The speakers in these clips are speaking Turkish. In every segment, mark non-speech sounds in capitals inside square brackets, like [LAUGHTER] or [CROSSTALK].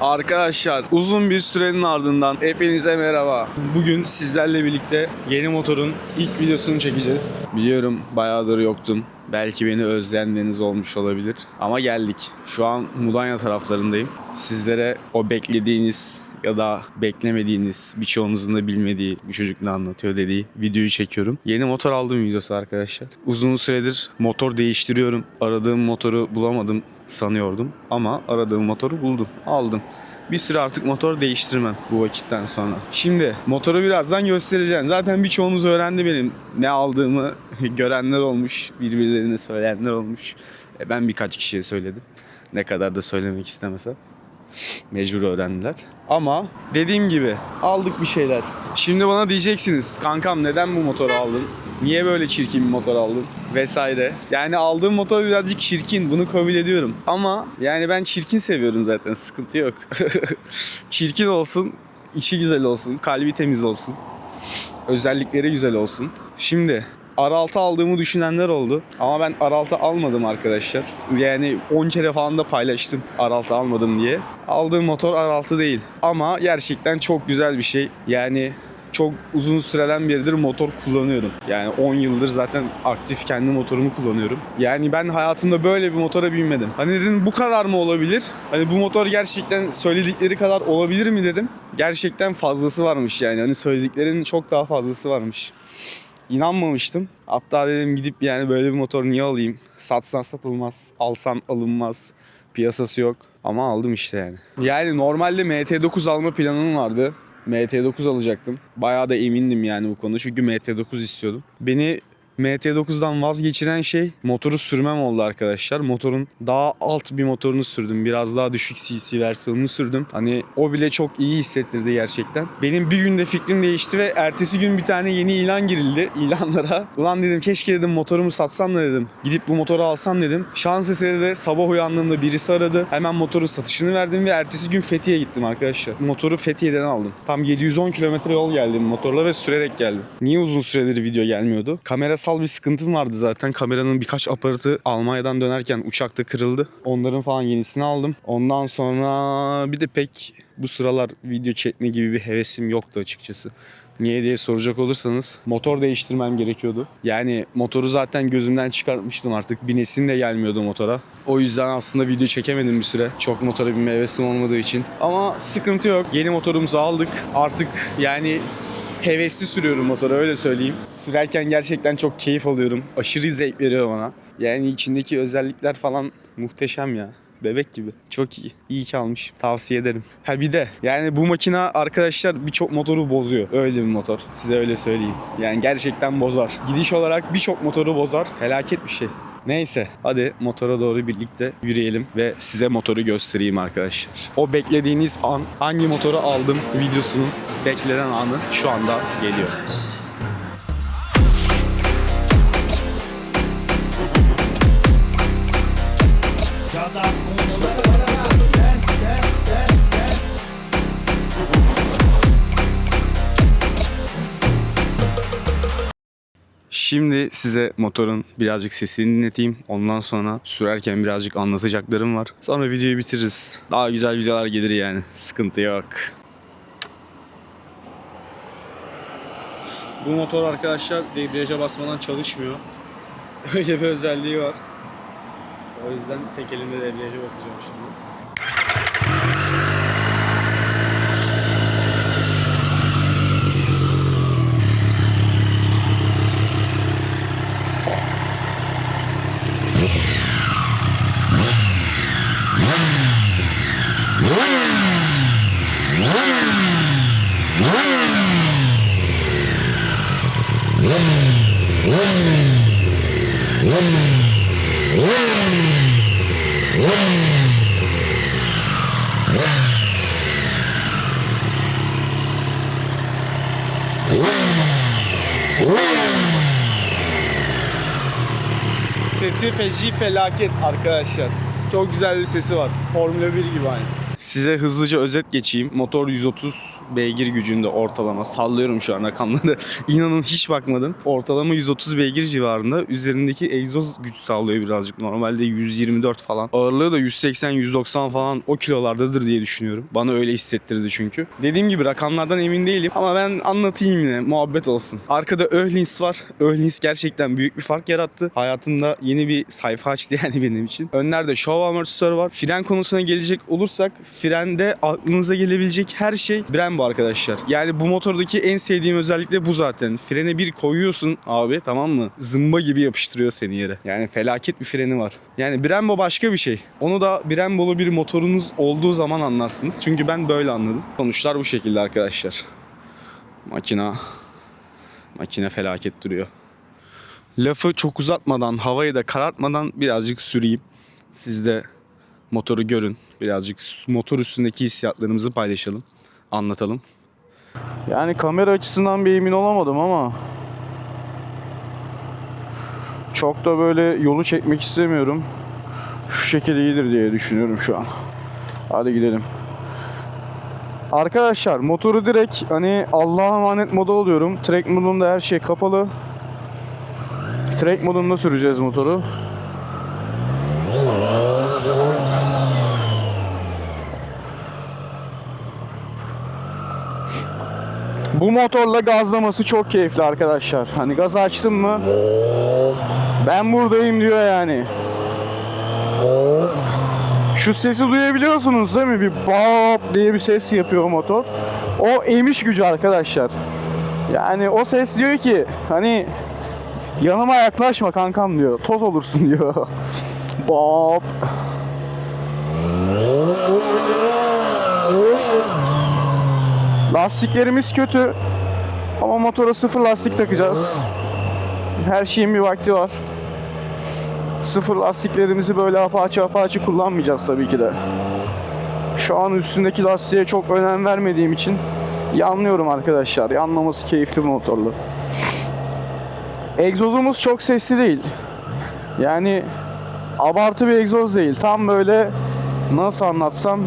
Arkadaşlar uzun bir sürenin ardından hepinize merhaba. Bugün sizlerle birlikte yeni motorun ilk videosunu çekeceğiz. Biliyorum bayağıdır yoktum. Belki beni özleyenleriniz olmuş olabilir. Ama geldik. Şu an Mudanya taraflarındayım. Sizlere o beklediğiniz ya da beklemediğiniz birçoğunuzun da bilmediği bu çocuk ne anlatıyor dediği videoyu çekiyorum. Yeni motor aldım videosu arkadaşlar. Uzun süredir motor değiştiriyorum. Aradığım motoru bulamadım sanıyordum ama aradığım motoru buldum. Aldım. Bir süre artık motor değiştirmem bu vakitten sonra. Şimdi motoru birazdan göstereceğim. Zaten birçoğunuz öğrendi benim ne aldığımı [LAUGHS] görenler olmuş, birbirlerine söyleyenler olmuş. E, Ben birkaç kişiye söyledim. Ne kadar da söylemek istemesem mecbur öğrendiler. Ama dediğim gibi aldık bir şeyler. Şimdi bana diyeceksiniz kankam neden bu motoru aldın? Niye böyle çirkin bir motor aldın? Vesaire. Yani aldığım motor birazcık çirkin bunu kabul ediyorum. Ama yani ben çirkin seviyorum zaten sıkıntı yok. [LAUGHS] çirkin olsun, içi güzel olsun, kalbi temiz olsun. Özellikleri güzel olsun. Şimdi R6 aldığımı düşünenler oldu. Ama ben R6 almadım arkadaşlar. Yani 10 kere falan da paylaştım R6 almadım diye. Aldığım motor R6 değil. Ama gerçekten çok güzel bir şey. Yani çok uzun süreden beridir motor kullanıyorum. Yani 10 yıldır zaten aktif kendi motorumu kullanıyorum. Yani ben hayatımda böyle bir motora binmedim. Hani dedim bu kadar mı olabilir? Hani bu motor gerçekten söyledikleri kadar olabilir mi dedim. Gerçekten fazlası varmış yani. Hani söylediklerinin çok daha fazlası varmış. İnanmamıştım. Hatta dedim gidip yani böyle bir motor niye alayım? Satsan satılmaz, alsan alınmaz. Piyasası yok. Ama aldım işte yani. Yani normalde MT9 alma planım vardı. MT9 alacaktım. Bayağı da emindim yani bu konuda çünkü MT9 istiyordum. Beni MT9'dan vazgeçiren şey motoru sürmem oldu arkadaşlar. Motorun daha alt bir motorunu sürdüm. Biraz daha düşük CC versiyonunu sürdüm. Hani o bile çok iyi hissettirdi gerçekten. Benim bir günde fikrim değişti ve ertesi gün bir tane yeni ilan girildi [LAUGHS] ilanlara. Ulan dedim keşke dedim motorumu satsam da dedim. Gidip bu motoru alsam dedim. Şans eseri de sabah uyandığımda birisi aradı. Hemen motorun satışını verdim ve ertesi gün Fethiye'ye gittim arkadaşlar. Motoru Fethiye'den aldım. Tam 710 kilometre yol geldim motorla ve sürerek geldim. Niye uzun süredir video gelmiyordu? Kamerasal bir sıkıntım vardı zaten. Kameranın birkaç aparatı Almanya'dan dönerken uçakta kırıldı. Onların falan yenisini aldım. Ondan sonra bir de pek bu sıralar video çekme gibi bir hevesim yoktu açıkçası. Niye diye soracak olursanız motor değiştirmem gerekiyordu. Yani motoru zaten gözümden çıkartmıştım artık. Binesim de gelmiyordu motora. O yüzden aslında video çekemedim bir süre. Çok motora binme hevesim olmadığı için. Ama sıkıntı yok. Yeni motorumuzu aldık. Artık yani hevesli sürüyorum motoru öyle söyleyeyim. Sürerken gerçekten çok keyif alıyorum. Aşırı zevk veriyor bana. Yani içindeki özellikler falan muhteşem ya. Bebek gibi. Çok iyi. İyi ki almış. Tavsiye ederim. Ha bir de yani bu makine arkadaşlar birçok motoru bozuyor. Öyle bir motor. Size öyle söyleyeyim. Yani gerçekten bozar. Gidiş olarak birçok motoru bozar. Felaket bir şey. Neyse hadi motora doğru birlikte yürüyelim ve size motoru göstereyim arkadaşlar. O beklediğiniz an hangi motoru aldım videosunun beklenen anı şu anda geliyor. Şimdi size motorun birazcık sesini dinleteyim. Ondan sonra sürerken birazcık anlatacaklarım var. Sonra videoyu bitiririz. Daha güzel videolar gelir yani. Sıkıntı yok. Bu motor arkadaşlar debriyaja basmadan çalışmıyor. [LAUGHS] Öyle bir özelliği var. O yüzden tek elimle debriyaja basacağım şimdi. Sesi feci felaket arkadaşlar. Çok güzel bir sesi var. Formula 1 gibi aynı. Size hızlıca özet geçeyim. Motor 130 beygir gücünde ortalama. Sallıyorum şu an rakamları. [LAUGHS] İnanın hiç bakmadım. Ortalama 130 beygir civarında. Üzerindeki egzoz güç sağlıyor birazcık. Normalde 124 falan. Ağırlığı da 180-190 falan o kilolardadır diye düşünüyorum. Bana öyle hissettirdi çünkü. Dediğim gibi rakamlardan emin değilim ama ben anlatayım yine muhabbet olsun. Arkada Öhlins var. Öhlins gerçekten büyük bir fark yarattı. Hayatımda yeni bir sayfa açtı [LAUGHS] yani benim için. Önlerde show amortisörü var. Fren konusuna gelecek olursak frende aklınıza gelebilecek her şey Brembo arkadaşlar. Yani bu motordaki en sevdiğim özellik de bu zaten. Frene bir koyuyorsun abi tamam mı? Zımba gibi yapıştırıyor seni yere. Yani felaket bir freni var. Yani Brembo başka bir şey. Onu da Brembo'lu bir motorunuz olduğu zaman anlarsınız. Çünkü ben böyle anladım. Sonuçlar bu şekilde arkadaşlar. Makina makine felaket duruyor. Lafı çok uzatmadan, havayı da karartmadan birazcık süreyim. Siz de motoru görün. Birazcık motor üstündeki hissiyatlarımızı paylaşalım. Anlatalım. Yani kamera açısından bir emin olamadım ama çok da böyle yolu çekmek istemiyorum. Şu şekil iyidir diye düşünüyorum şu an. Hadi gidelim. Arkadaşlar motoru direkt hani Allah'a emanet moda alıyorum. Track modunda her şey kapalı. Track modunda süreceğiz motoru. Bu motorla gazlaması çok keyifli arkadaşlar. Hani gaz açtım mı ben buradayım diyor yani. Şu sesi duyabiliyorsunuz değil mi? Bir bap diye bir ses yapıyor motor. O emiş gücü arkadaşlar. Yani o ses diyor ki hani yanıma yaklaşma kankam diyor. Toz olursun [LAUGHS] diyor. Bap. Lastiklerimiz kötü. Ama motora sıfır lastik takacağız. Her şeyin bir vakti var. Sıfır lastiklerimizi böyle apaçı apaçı kullanmayacağız tabii ki de. Şu an üstündeki lastiğe çok önem vermediğim için yanlıyorum arkadaşlar. Yanlaması keyifli bir motorlu. Egzozumuz çok sesli değil. Yani abartı bir egzoz değil. Tam böyle nasıl anlatsam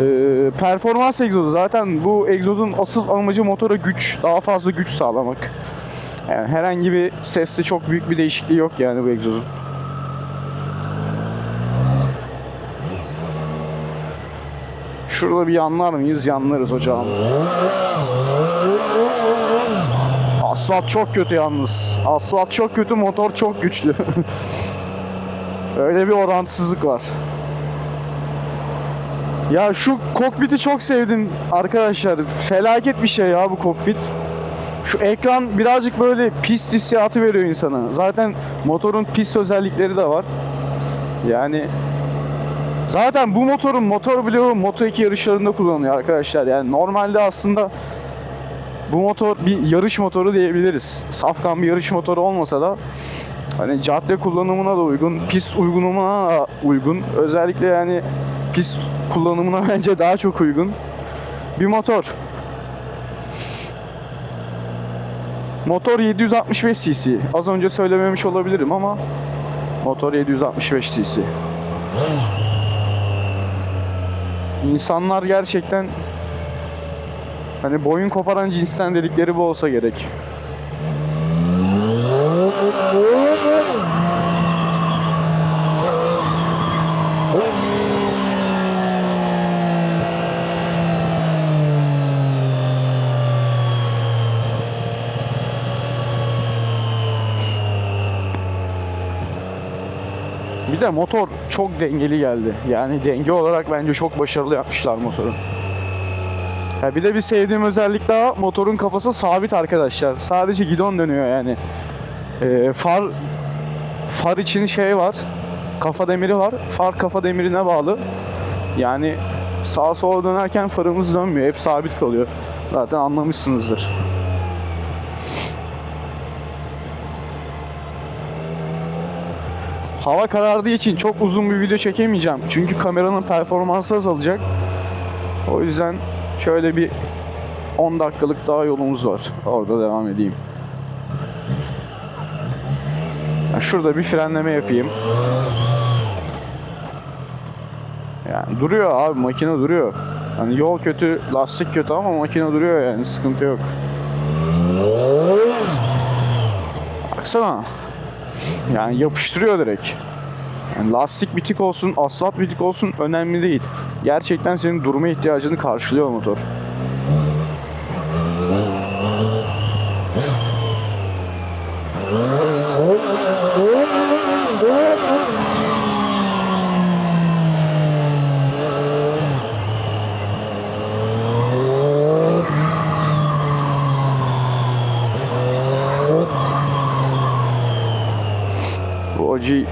ee, performans egzozu zaten bu egzozun asıl amacı motora güç, daha fazla güç sağlamak. Yani herhangi bir seste çok büyük bir değişikliği yok yani bu egzozun. Şurada bir yanlar mıyız? Yanlarız hocam. Asfalt çok kötü yalnız. Asfalt çok kötü, motor çok güçlü. [LAUGHS] Öyle bir orantısızlık var. Ya şu kokpiti çok sevdim arkadaşlar. Felaket bir şey ya bu kokpit. Şu ekran birazcık böyle pist hissiyatı veriyor insana. Zaten motorun pist özellikleri de var. Yani zaten bu motorun motor bloğu Moto2 yarışlarında kullanılıyor arkadaşlar. Yani normalde aslında bu motor bir yarış motoru diyebiliriz. Safkan bir yarış motoru olmasa da hani cadde kullanımına da uygun, pist uygunluğuna da uygun. Özellikle yani pist kullanımına [LAUGHS] bence daha çok uygun bir motor. Motor 765 cc. Az önce söylememiş olabilirim ama motor 765 cc. İnsanlar gerçekten hani boyun koparan cinsten dedikleri bu olsa gerek. Bir de motor çok dengeli geldi. Yani denge olarak bence çok başarılı yapmışlar motoru. Ya bir de bir sevdiğim özellik daha motorun kafası sabit arkadaşlar. Sadece gidon dönüyor yani. Ee, far far için şey var. Kafa demiri var. Far kafa demirine bağlı. Yani sağa sola dönerken farımız dönmüyor. Hep sabit kalıyor. Zaten anlamışsınızdır. Hava karardığı için çok uzun bir video çekemeyeceğim. Çünkü kameranın performansı azalacak. O yüzden şöyle bir 10 dakikalık daha yolumuz var. Orada devam edeyim. Şurada bir frenleme yapayım. Yani duruyor abi makine duruyor. Hani yol kötü, lastik kötü ama makine duruyor yani sıkıntı yok. Baksana. Yani yapıştırıyor direkt. Yani lastik bitik olsun, asfalt bitik olsun önemli değil. Gerçekten senin durma ihtiyacını karşılıyor motor.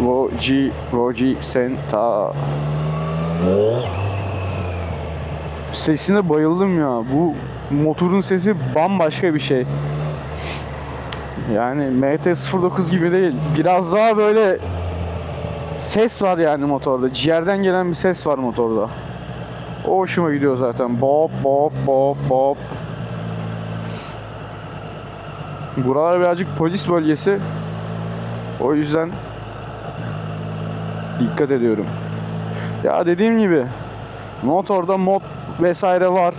Voji, Voji, Senta. Sesine bayıldım ya. Bu motorun sesi bambaşka bir şey. Yani MT-09 gibi değil. Biraz daha böyle ses var yani motorda. Ciğerden gelen bir ses var motorda. O hoşuma gidiyor zaten. Bop bop bop bop. Buralar birazcık polis bölgesi. O yüzden dikkat ediyorum. Ya dediğim gibi motorda mod vesaire var.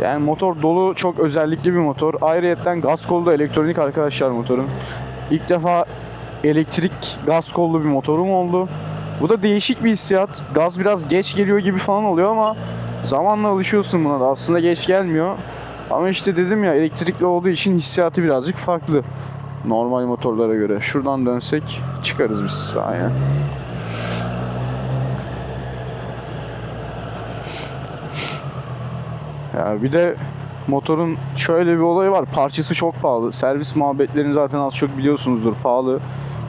Yani motor dolu çok özellikli bir motor. Ayrıyetten gaz kolu da elektronik arkadaşlar motorun. İlk defa elektrik gaz kollu bir motorum oldu. Bu da değişik bir hissiyat. Gaz biraz geç geliyor gibi falan oluyor ama zamanla alışıyorsun buna da. Aslında geç gelmiyor. Ama işte dedim ya elektrikli olduğu için hissiyatı birazcık farklı. Normal motorlara göre. Şuradan dönsek çıkarız biz sahaya. Ya bir de motorun şöyle bir olayı var. Parçası çok pahalı. Servis muhabbetlerini zaten az çok biliyorsunuzdur. Pahalı.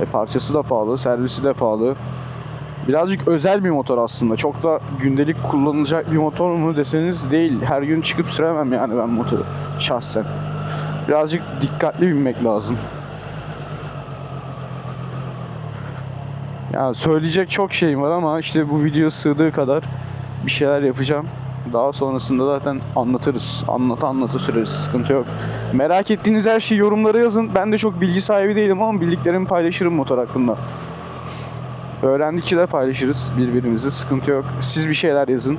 E parçası da pahalı, servisi de pahalı. Birazcık özel bir motor aslında. Çok da gündelik kullanılacak bir motor mu deseniz değil. Her gün çıkıp süremem yani ben motoru şahsen. Birazcık dikkatli binmek lazım. Ya söyleyecek çok şeyim var ama işte bu video sığdığı kadar bir şeyler yapacağım. Daha sonrasında zaten anlatırız. Anlata anlata süreriz. Sıkıntı yok. Merak ettiğiniz her şeyi yorumlara yazın. Ben de çok bilgi sahibi değilim ama bildiklerimi paylaşırım motor hakkında. Öğrendikçe de paylaşırız birbirimizi. Sıkıntı yok. Siz bir şeyler yazın.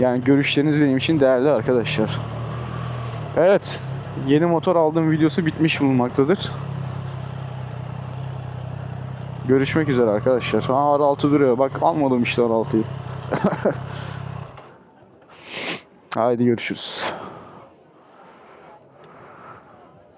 Yani görüşleriniz benim için değerli arkadaşlar. Evet. Yeni motor aldığım videosu bitmiş bulunmaktadır. Görüşmek üzere arkadaşlar. Ha R6 duruyor. Bak almadım işte R6'yı. [LAUGHS] Haydi görüşürüz.